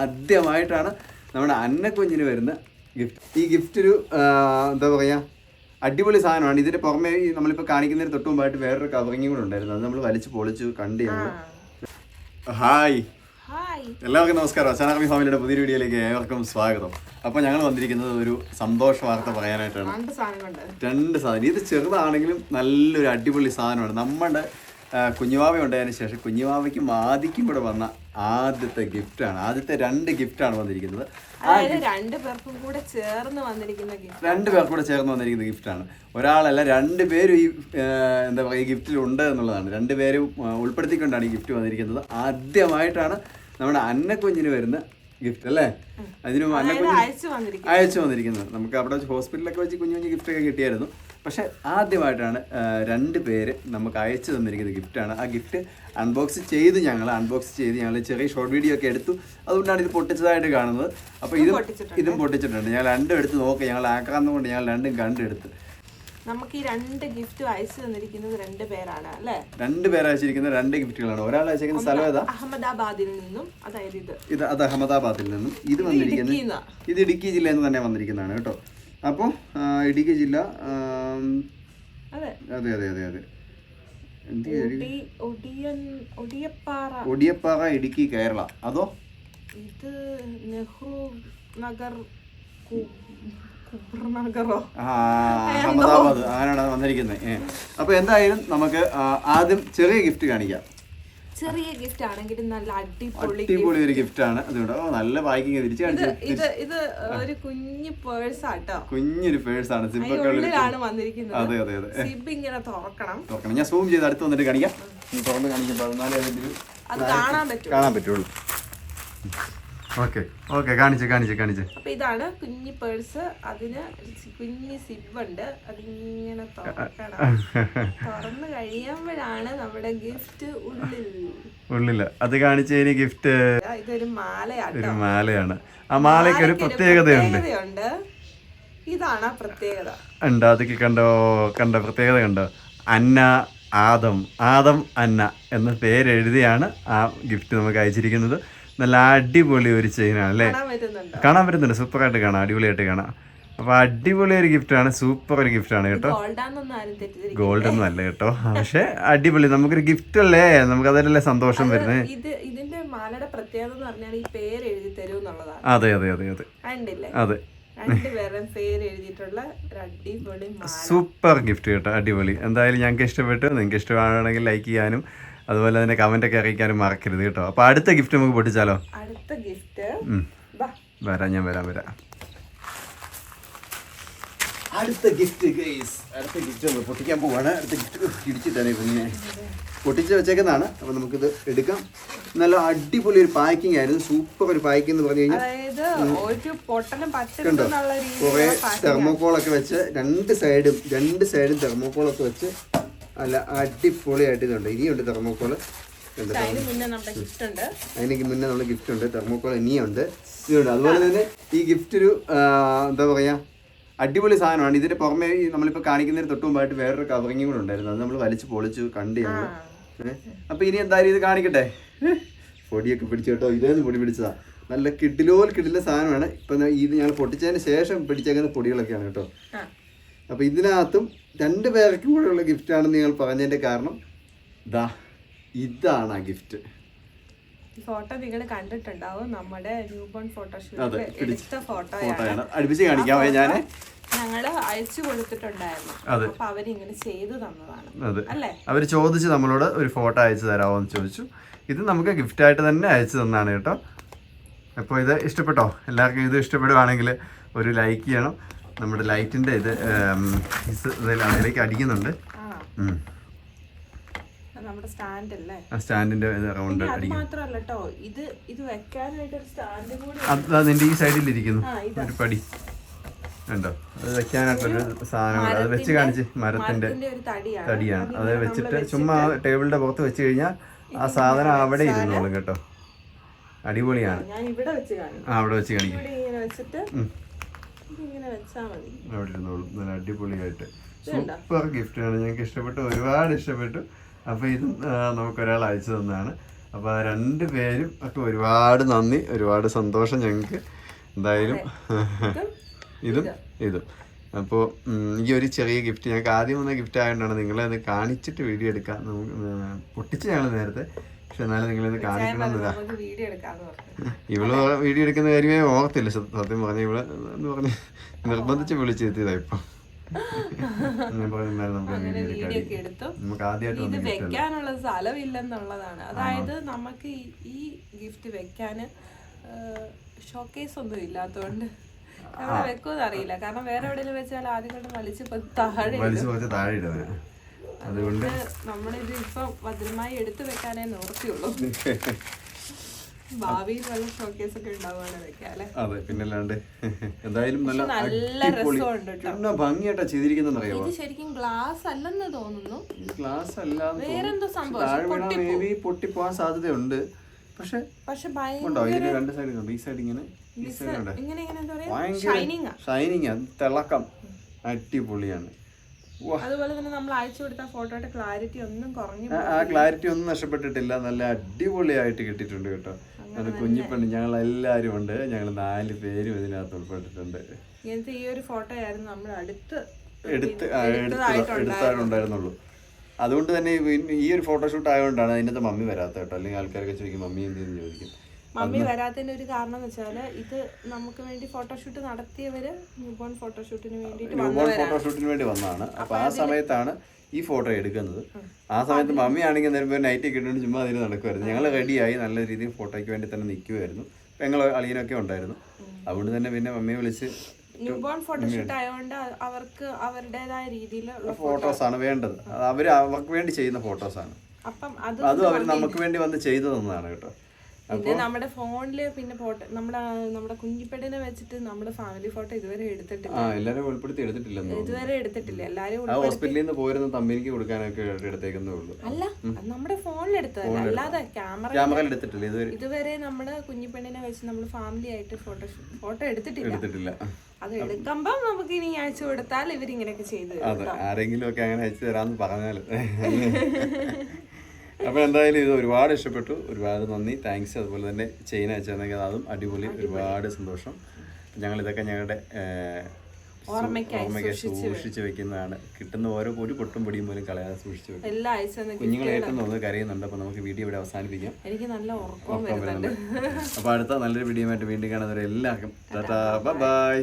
ആദ്യമായിട്ടാണ് നമ്മുടെ അന്നക്കുഞ്ഞിന് വരുന്ന ഗിഫ്റ്റ് ഈ ഗിഫ്റ്റ് ഒരു എന്താ പറയുക അടിപൊളി സാധനമാണ്. ഇതിന് പുറമെ നമ്മളിപ്പോൾ കാണിക്കുന്നതിന് തൊട്ട് മുമ്പായിട്ട് വേറൊരു കവറിങ്ങും കൂടെ ഉണ്ടായിരുന്നു. അത് നമ്മൾ വലിച്ചു പൊളിച്ചു കണ്ട് ഞങ്ങൾ ഹായ് ഹായ് എല്ലാവർക്കും നമസ്കാരം. അച്ചാനകമി ഫാമിലിയുടെ പുതിയ വീഡിയോയിലേക്ക് ഏവർക്കും സ്വാഗതം. അപ്പോൾ ഞങ്ങൾ വന്നിരിക്കുന്നത് ഒരു സന്തോഷ വാർത്ത പറയാനായിട്ടാണ്. രണ്ട് സാധനം ഇത് ചെറുതാണെങ്കിലും നല്ലൊരു അടിപൊളി സാധനമാണ്. നമ്മുടെ കുഞ്ഞുവാവ ഉണ്ടായതിനു ശേഷം കുഞ്ഞുവാവയ്ക്കും ആദിക്കും കൂടെ വന്ന ആദ്യത്തെ ഗിഫ്റ്റാണ്. ആദ്യത്തെ രണ്ട് ഗിഫ്റ്റാണ് വന്നിരിക്കുന്നത്. രണ്ട് പേർക്കും കൂടെ ചേർന്ന് വന്നിരിക്കുന്ന ഗിഫ്റ്റ് രണ്ട് പേർക്കും കൂടെ ചേർന്ന് വന്നിരിക്കുന്ന ഗിഫ്റ്റാണ്. ഒരാളല്ല രണ്ട് പേരും ഈ എന്താ പറയുക ഈ ഗിഫ്റ്റിൽ ഉണ്ട് എന്നുള്ളതാണ്. രണ്ട് പേരും ഉൾപ്പെടുത്തിക്കൊണ്ടാണ് ഈ ഗിഫ്റ്റ് വന്നിരിക്കുന്നത്. ആദ്യമായിട്ടാണ് നമ്മുടെ അന്നക്കുഞ്ഞിന് വരുന്ന ഗിഫ്റ്റ് അല്ലേ? അതിനും അന്നക്കുഞ്ഞ് അയച്ചു വന്നിരിക്കും അയച്ചു വന്നിരിക്കുന്നത്. നമുക്ക് അവിടെ ഹോസ്പിറ്റലിലൊക്കെ ഹോസ്പിറ്റലൊക്കെ വെച്ച് കുഞ്ഞു കുഞ്ഞു ഗിഫ്റ്റ് ഒക്കെ കിട്ടിയായിരുന്നു. പക്ഷെ ആദ്യമായിട്ടാണ് രണ്ട് പേര് നമുക്ക് അയച്ചു തന്നിരിക്കുന്ന ഗിഫ്റ്റാണ്. ആ ഗിഫ്റ്റ് അൺബോക്സ് ചെയ്ത് ഞങ്ങൾ അൺബോക്സ് ചെയ്ത് ഞങ്ങൾ ചെറിയ ഷോർട്ട് വീഡിയോ ഒക്കെ എടുത്തു. അതുകൊണ്ടാണ് ഇത് പൊട്ടിച്ചതായിട്ട് കാണുന്നത്. അപ്പോൾ ഇത്. ഇതും പൊട്ടിച്ചിട്ടുണ്ട്. ഞങ്ങൾ രണ്ടും എടുത്ത് നോക്കി. ഞങ്ങൾ ആക്കാന്നുകൊണ്ട് ഞങ്ങൾ രണ്ടും കണ്ടെടുത്ത്. നമുക്ക് ഈ രണ്ട് ഗിഫ്റ്റ് അയച്ചു തന്നിരിക്കുന്നത് രണ്ട് പേരാണ് അല്ലേ? രണ്ട് പേര് അയച്ചിരിക്കുന്ന രണ്ട് ഗിഫ്റ്റുകളാണ്. ഒരാൾ അയച്ചിരിക്കുന്ന സ്ഥലം ഏതാ? അഹമ്മദാബാദിൽ നിന്നും അതായത് ഇത്. ഇത് അത് അഹമ്മദാബാദിൽ നിന്നും. ഇത് വന്നിരിക്കുന്നത് ഇത് ഇടുക്കി ജില്ലയിൽ നിന്ന് തന്നെ വന്നിരിക്കുന്നതാണ് കേട്ടോ. അപ്പോൾ ഇടുക്കി ജില്ല അതെ. അതെ അതെ അതെ ഒടിയപ്പാറ. ഇടുക്കി കേരള. അതോ? ഇത് നെഹ്റു നഗർ അഹമ്മദാബാദ്. അങ്ങനെയാണ് വന്നിരിക്കുന്നത്? അപ്പൊ അപ്പോൾ എന്തായാലും നമുക്ക് ആദ്യം ചെറിയ ഗിഫ്റ്റ് കാണിക്കാം. ചെറിയ ഗിഫ്റ്റ് ആണെങ്കിലും നല്ല അടിപൊളി അടിപൊളി ഒരു ഗിഫ്റ്റ് ആണ്. അതുകൊണ്ട് ഓ നല്ല പാക്കിങ് തിരിച്ചു ഇത് ഇത് ഇത് ഒരു കുഞ്ഞു പേഴ്സ് ആട്ടോ. കുഞ്ഞൊരു പേഴ്സ് ആണ്. ഉള്ളിലാണ് വന്നിരിക്കുന്നത്. അതെ അതെ അതെ. സിബ് ഇങ്ങനെ തുറക്കണം. തുറക്കണം. ഞാൻ സൂം ചെയ്ത് അടുത്ത് വന്നിട്ട് കാണിക്കാം. തുറന്ന് കാണിക്കാം പതിനാല് അത് കാണാൻ പറ്റും കാണാൻ പറ്റുള്ളൂ. ഓക്കെ ഓക്കെ കാണിച്ച് കാണിച്ച് കാണിച്ച്. അപ്പൊ ഇതാണ് കുഞ്ഞി പേഴ്സ്. അതിന് കുഞ്ഞി സിബ് ഉണ്ട് അതിങ്ങനെ തുറക്കണം തുറന്നു കഴിയുമ്പോഴാണ് നമ്മുടെ ഗിഫ്റ്റ് ഉള്ളിൽ. ഉള്ളില്ല അത് കാണിച്ച് ഇനി ഗിഫ്റ്റ്. ഇതൊരു മാലയാണ് ഒരു മാലയാണ്. ആ മാലയ്ക്ക് ഒരു പ്രത്യേകതയുണ്ട്. ഇതാണ് ആ പ്രത്യേകത. ഉണ്ട് അതൊക്കെ കണ്ടോ? കണ്ടോ പ്രത്യേകത കണ്ടോ? അന്ന ആദം. ആദം അന്ന എന്ന പേരെഴുതിയാണ് ആ ഗിഫ്റ്റ് നമുക്ക് അയച്ചിരിക്കുന്നത്. നല്ല അടിപൊളി ഒരു ചെയിനാണ് അല്ലേ? കാണാൻ പറ്റുന്നുണ്ടോ? സൂപ്പറായിട്ട് കാണാം അടിപൊളിയായിട്ട് കാണാം. അപ്പൊ അടിപൊളി ഒരു ഗിഫ്റ്റാണ് സൂപ്പർ ഒരു ഗിഫ്റ്റാണ് കേട്ടോ. ഗോൾഡ് ഒന്നും അല്ല കേട്ടോ. പക്ഷെ അടിപൊളി നമുക്കൊരു ഗിഫ്റ്റ് അല്ലേ? നമുക്ക് അതിലല്ലേ സന്തോഷം വരുന്നത് ഇത് ഇതിന്റെ മാലയുടെ പ്രത്യേകത എന്ന് പറഞ്ഞാൽ ഈ പേര് എഴുതി തരും എന്നുള്ളതാണ്. അതെ അതെ അതെ അതെ. അതെ. സൂപ്പർ ഗിഫ്റ്റ് കേട്ടോ അടിപൊളി. എന്തായാലും ഞങ്ങൾക്ക് ഇഷ്ടപ്പെട്ടു നിങ്ങൾക്ക് ഇഷ്ടമാണെങ്കിൽ ലൈക്ക് ചെയ്യാനും അതുപോലെ തന്നെ കമന്റ് ഒക്കെ അറിയിക്കാനും മറക്കരുത് കേട്ടോ. അപ്പൊ അടുത്ത ഗിഫ്റ്റ് നമുക്ക് പൊട്ടിച്ചാലോ? അടുത്ത ഗിഫ്റ്റ് വരാം ഞാൻ വരാം വരാം. അടുത്ത ഗിഫ്റ്റ് ഗൈസ് അടുത്ത ഗിഫ്റ്റ് നമ്മൾ പൊട്ടിക്കാൻ പോവാണ്. അടുത്ത ഗിഫ്റ്റ് ഇടിച്ചിട്ടാണ് പിന്നെ പൊട്ടിച്ച് വെച്ചേക്കുന്നതാണ്. അപ്പോൾ നമുക്കിത് എടുക്കാം. നല്ല അടിപൊളി ഒരു പാക്കിംഗ് ആയിരുന്നു. സൂപ്പർ ഒരു പാക്കിംഗ് എന്ന് പറഞ്ഞു കഴിഞ്ഞാൽ അതായത് ഒരു പൊട്ടലും കണ്ടോ? കുറേ തെർമോക്കോളൊക്കെ വെച്ച് രണ്ട് സൈഡും രണ്ട് സൈഡും തെർമോക്കോളൊക്കെ വെച്ച് നല്ല അടിപൊളിയായിട്ട് ഇതുണ്ട്. ഇനിയുണ്ട് തെർമോക്കോൾ. അതിനേക്ക് അതിന് മുന്നേ നമ്മുടെ ഗിഫ്റ്റ് ഉണ്ട്. തെർമോക്കോൾ ഇനിയുണ്ട്. ഇതുണ്ട്. അതുപോലെ തന്നെ ഈ ഗിഫ്റ്റ് ഒരു എന്താ പറയുക അടിപൊളി സാധനമാണ്. ഇതിന്റെ പുറമെ നമ്മളിപ്പോ നമ്മളിപ്പോൾ കാണിക്കുന്നതിന് തൊട്ട് മുമ്പായിട്ട് വേറൊരു കവറിങ്ങും കൂടെ ഉണ്ടായിരുന്നു. അത് നമ്മൾ വലിച്ചു പൊളിച്ചു കണ്ട് ഞങ്ങൾ അപ്പോൾ ഇനി എന്തായാലും ഇത് കാണിക്കട്ടെ? പൊടിയൊക്കെ പിടിച്ചു കേട്ടോ. ഇതേന്ന് പൊടി പിടിച്ചതാ. നല്ല കിഡിലോൽ കിടില സാധനമാണ്. ഇപ്പൊ ഇത് ഞങ്ങൾ പൊട്ടിച്ചതിന് ശേഷം പിടിച്ചേക്കുന്ന പൊടികളൊക്കെയാണ് കേട്ടോ. അപ്പൊ ഇതിനകത്തും രണ്ട് പേർക്കും കൂടെയുള്ള ഗിഫ്റ്റാണെന്ന് നിങ്ങൾ പറഞ്ഞതിന്റെ കാരണം ദാ ഇതാണ് ആ ഗിഫ്റ്റ് ഫോട്ടോ നിങ്ങൾ കണ്ടിട്ടുണ്ടാവും. നമ്മുടെ ന്യൂ ബോൺ അതെ, ഫോട്ടോഷൂട്ടിൽ എടുത്ത ഫോട്ടോയാണ് ഫോട്ടോയാണ് അടുപ്പിച്ച് കാണിക്കാമേ ഞാൻ. അയച്ചു കൊടുത്തിട്ടുണ്ടായിരുന്നു. അതെ. അപ്പൊ അവരിങ്ങനെ ചെയ്തു തന്നതാണ്. അല്ലേ? അവർ ചോദിച്ചു നമ്മളോട് ഒരു ഫോട്ടോ അയച്ചു തരാമോ എന്ന് ചോദിച്ചു. ഇത് നമുക്ക് ഗിഫ്റ്റ് ആയിട്ട് തന്നെ അയച്ചു തന്നാണ് കേട്ടോ. അപ്പോൾ ഇത് ഇഷ്ടപ്പെട്ടോ? എല്ലാവർക്കും ഇത് ഇഷ്ടപ്പെടുവാണെങ്കിൽ ഒരു ലൈക്ക് ചെയ്യണം. നമ്മുടെ ലൈറ്റിന്റെ ഇത് അതിലേക്ക് അടിക്കുന്നുണ്ട്. ആ. നമ്മുടെ സ്റ്റാൻഡ് അല്ലേ ആ സ്റ്റാൻഡിന്റെ ഇത് റൗണ്ട് അതാ നിന്റെ ഈ സൈഡിൽ ഇരിക്കുന്നു ഒരു പടി. ഉണ്ടോ അത് വെക്കാനായിട്ടൊരു സാധനം. അത് വെച്ച് കാണിച്ച് മരത്തിന്റെ തടിയാണ്. അത് വെച്ചിട്ട് ചുമ്മാ ടേബിളിന്റെ പുറത്ത് വെച്ച് കഴിഞ്ഞാൽ ആ സാധനം അവിടെ ഇരുന്നോളും കേട്ടോ. അടിപൊളിയാണ്. ആ അവിടെ വെച്ച് കാണിക്കും. മതി. അവിടെ ഇരുന്നോളും നല്ല അടിപൊളിയായിട്ട്? സൂപ്പർ ഗിഫ്റ്റാണ് ഞങ്ങൾക്ക് ഇഷ്ടപ്പെട്ടു. ഒരുപാട് ഇഷ്ടപ്പെട്ടു. അപ്പോൾ ഇത് നമുക്ക് നമുക്കൊരാൾ അയച്ചു തന്നാണ് അപ്പോൾ ആ രണ്ട് പേരും ഒക്കെ ഒരുപാട് നന്ദി ഒരുപാട് സന്തോഷം ഞങ്ങൾക്ക്. എന്തായാലും ഇതും ഇതും അപ്പോൾ ഈ ഒരു ചെറിയ ഗിഫ്റ്റ് ഞങ്ങൾക്ക് ആദ്യം വന്ന ഗിഫ്റ്റ് ആയതുകൊണ്ടാണ് നിങ്ങളെ അത് കാണിച്ചിട്ട് വീഡിയോ എടുക്കാം നമുക്ക് പൊട്ടിച്ച് ഞങ്ങൾ നേരത്തെ പക്ഷെ എന്നാലും നിങ്ങളിത് കാണിക്കണം എന്നതാ നമുക്ക് വീഡിയോ എടുക്കാന്ന് പറഞ്ഞു. ഇവൾ വീഡിയോ എടുക്കുന്ന കാര്യമേ ഓർത്തില്ല. സത്യം പറഞ്ഞ ഇവൾ എന്ന് പറഞ്ഞ് നിർബന്ധിച്ച് വിളിച്ചെത്തിയതാ ഇപ്പൊ. നമുക്ക് ആദ്യമായിട്ട് വെക്കാനുള്ള സ്ഥലമില്ലെന്നുള്ളതാണ്. അതായത് നമുക്ക് ഈ- ഗിഫ്റ്റ് വെക്കാന് ഷോക്കേസ് ഒന്നും ഇല്ലാത്തോണ്ട് വെക്കുമെന്ന് അറിയില്ല. കാരണം വേറെ എവിടെയെങ്കിലും വെച്ചാൽ ആദ്യം കൊണ്ട് വലിച്ച് താഴെ വലിച്ചു താഴെ ഇടുന്നത് അതുകൊണ്ട് നമ്മളിത് ഇപ്പൊ ഭദ്രമായി എടുത്തു വെക്കാനേ നോർത്തിയുള്ളൂ ഭാവിയിൽ വല്ല ഷോക്കേസ് ഒക്കെ ഉണ്ടാവുകയാണ് വെക്കാല്ലേ അതെ പിന്നല്ലാണ്ട് എന്തായാലും നല്ല നല്ല രസമുണ്ട് കേട്ടോ. ഭംഗിയായിട്ടാ ചെയ്തിരിക്കുന്ന അറിയാമോ ശരിക്കും ഗ്ലാസ് അല്ലെന്ന് തോന്നുന്നു ഗ്ലാസ് അല്ലാന്ന് വേറെന്തോ സംഭവം. താഴെ വീണാ മേ ബി പൊട്ടിപ്പോവാൻ സാധ്യതയുണ്ട്. പക്ഷെ പക്ഷെ ഉണ്ടോ? ഇതിന് രണ്ട് സൈഡ് ഉണ്ട് ഈ സൈഡ് ഇങ്ങനെ ഈ സൈഡ് ഉണ്ട് ഷൈനിങ് ഷൈനിങ് തിളക്കം. അടിപൊളിയാണ്. അതുപോലെ തന്നെ നമ്മൾ അയച്ചു കൊടുത്ത ഫോട്ടോയുടെ ക്ലാരിറ്റി ഒന്നും കുറഞ്ഞു ആ- ക്ലാരിറ്റി ഒന്നും നഷ്ടപ്പെട്ടിട്ടില്ല. നല്ല അടിപൊളിയായിട്ട് കിട്ടിയിട്ടുണ്ട് കേട്ടോ. അത് കുഞ്ഞിപ്പെണ്ണ് ഞങ്ങൾ എല്ലാവരും ഉണ്ട്. ഞങ്ങൾ നാല് പേരും ഇതിനകത്ത് ഉൾപ്പെട്ടിട്ടുണ്ട്. ഇങ്ങനത്തെ ഈ ഒരു ഫോട്ടോ ആയിരുന്നു നമ്മൾ അടുത്ത് എടുത്ത് എടുത്തായിട്ടുണ്ടായിരുന്നുള്ളൂ. അതുകൊണ്ട് തന്നെ ഈ- ഒരു ഫോട്ടോഷൂട്ട് ആയതുകൊണ്ടാണ് അതിനകത്ത് മമ്മി വരാത്ത കേട്ടോ. അല്ലെങ്കിൽ ആൾക്കാരൊക്കെ ചോദിക്കും മമ്മി എന്ത് ചെയ്യുന്നു ചോദിക്കും? മമ്മി വരാത്തതിന്റെ ഒരു കാരണം എന്ന് വെച്ചാൽ ഇത് നമുക്ക് വേണ്ടി ഫോട്ടോഷൂട്ട് നടത്തിയവര് ന്യൂബോൺ ഫോട്ടോഷൂട്ടിന് ന്യൂബോൺ ഫോട്ടോഷൂട്ടിന് വേണ്ടി വന്നതാണ്. അപ്പൊ ആ സമയത്താണ് ഈ ഫോട്ടോ എടുക്കുന്നത്. ആ സമയത്ത് മമ്മി ആണെങ്കിൽ നേരം നൈറ്റ് ഒക്കെ ഇട്ടുകൊണ്ട് ചുമ്മാ അതിന് നടക്കുമായിരുന്നു ഞങ്ങൾ റെഡിയായി നല്ല രീതിയിൽ ഫോട്ടോയ്ക്ക് വേണ്ടി തന്നെ നിൽക്കുമായിരുന്നു ഞങ്ങൾ അളിയനൊക്കെ ഉണ്ടായിരുന്നു. അതുകൊണ്ട് തന്നെ പിന്നെ മമ്മിയെ വിളിച്ച് ന്യൂബോൺ ഫോട്ടോഷൂട്ട് ആയതുകൊണ്ട് അവർക്ക് അവരുടേതായ രീതിയിലുള്ള ആണ് വേണ്ടത്. അവർ അവർക്ക് വേണ്ടി ചെയ്യുന്ന ഫോട്ടോസ് ആണ്. അപ്പം അത് അതും അവർ നമുക്ക് വേണ്ടി വന്ന് ചെയ്തു തന്നതാണ് കേട്ടോ. പിന്നെ നമ്മുടെ ഫോണിൽ പിന്നെ ഫോട്ടോ നമ്മുടെ നമ്മുടെ കുഞ്ഞിപ്പെടിനെ വെച്ചിട്ട് നമ്മുടെ ഫാമിലി ഫോട്ടോ ഇതുവരെ എടുത്തിട്ടില്ല. ഉൾപ്പെടുത്തി എടുത്തിട്ടില്ല ഇതുവരെ എടുത്തിട്ടില്ല. എല്ലാരും ഹോസ്പിറ്റലിൽ നിന്ന് പോയിരുന്ന തമ്മിനിക്ക് കൊടുക്കാനൊക്കെ എടുത്തേക്കുന്നേ ഉള്ളൂ. അല്ല നമ്മുടെ ഫോണിൽ എടുത്തതല്ല. അല്ലാതെ ക്യാമറ എടുത്തിട്ടില്ല. ഇതുവരെ ഇതുവരെ നമ്മുടെ കുഞ്ഞിപ്പെണ്ണിനെ വെച്ച് നമ്മൾ ഫാമിലി ആയിട്ട് ഫോട്ടോ ഫോട്ടോ എടുത്തിട്ടില്ല. എടുത്തിട്ടില്ല. അത് എടുക്കുമ്പം നമുക്ക് ഇനി അയച്ചു കൊടുത്താൽ ഇവരിങ്ങനെയൊക്കെ ചെയ്തു ആരെങ്കിലും ഒക്കെ അങ്ങനെ അയച്ചു തരാന്ന് പറഞ്ഞാൽ അപ്പോൾ എന്തായാലും ഇത് ഒരുപാട് ഇഷ്ടപ്പെട്ടു. ഒരുപാട് നന്ദി. താങ്ക്സ് അതുപോലെ തന്നെ ചെയിൻ അയച്ചതെങ്കിൽ അതും അടിപൊളി. ഒരുപാട് സന്തോഷം. ഞങ്ങൾ ഇതൊക്കെ ഞങ്ങളുടെ ഓർമ്മയ്ക്ക് സൂക്ഷിച്ച് വെക്കുന്നതാണ്. കിട്ടുന്ന ഓരോ ഒരു പൊട്ടും പൊടിയും പോലും കളയാതെ സൂക്ഷിച്ച് വെക്കും. ഏറ്റവും തോന്നുന്നത് കരയുന്നുണ്ട്. അപ്പോൾ നമുക്ക് വീഡിയോ ഇവിടെ അവസാനിപ്പിക്കാം. എനിക്ക് നല്ല വരുന്നുണ്ട്. അപ്പോൾ അടുത്ത നല്ലൊരു വീഡിയോ ആയിട്ട് വീണ്ടും കാണുന്നവരെ എല്ലാവർക്കും ടാറ്റാ. ബൈ.